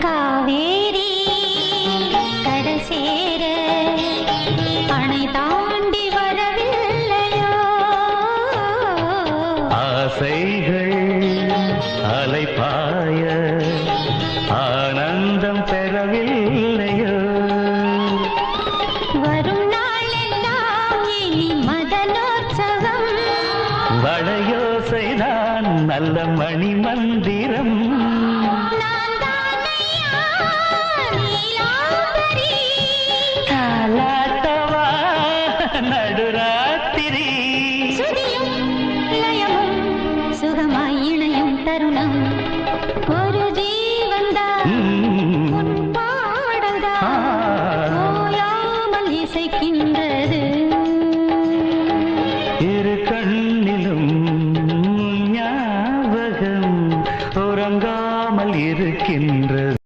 காவேரி கடல் சேர அணை தாண்டி வரவில்லையோ? ஆசைகள் அலைப்பாய ஆனந்தம் பெறவில்லையோ? வரும் நாள் எல்லாம் இனி மதனோற்சவம். வளையோசைதான் நல்ல மணி மந்திரம் நடுராத்திரி. சுகமாய் இணையும் தருணம். ஒரு ஜீவன்தான் பாடல்தான் இசைக்கின்றது. இரு கண்ணிலும் ஞாபகம் உறங்காமல் இருக்கின்றது.